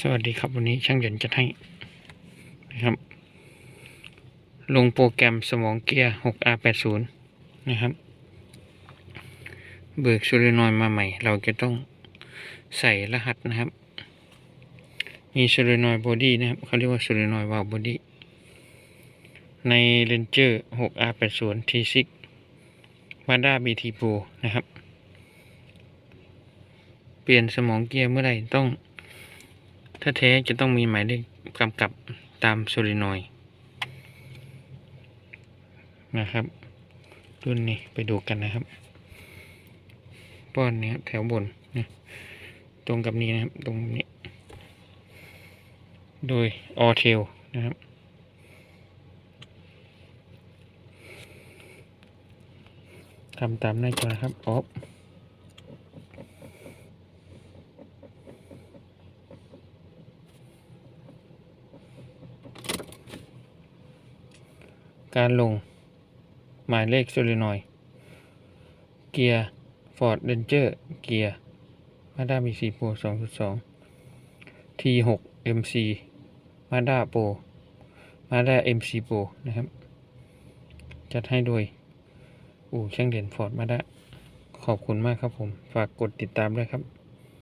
สวัสดีครับวันนี้ช่างหยนจะให้นะครับ ลงโปรแกรมสมองเกียร์ 6R80 นะครับ เบิกโซลินอยด์มาใหม่ เราจะต้องใส่รหัสนะครับ มีโซลินอยด์บอดี้นะครับเขาเรียกว่าโซลินอยด์วาล์วบอดี้ใน Ranger 6R80 T6 Mazda BT Pro นะครับ เปลี่ยนสมองเกียร์เมื่อไหร่ต้อง ถ้าแท้จะต้องมีหมายเลขกำกับตามโซลินอยนะครับรุ่นนี้ไปดูกันนะครับ ป้อนนี้ครับแถวบนนะตรงกับนี้นะครับ ตรงนี้ โดยออเทลนะครับทำตามหน้าจอนะครับออฟ การลง หมายเลขโซลินอยด์เกียร์ฟอร์ดเรนเจอร์เกียร์มาด้ามี4โปร2.2 T6 MC มาด้าโปรมาด้า MC โปรนะครับ จัดให้โดย อู่ช่างเด่นฟอร์ดมาด้าขอบคุณมากครับผม ฝากกดติดตามด้วยครับ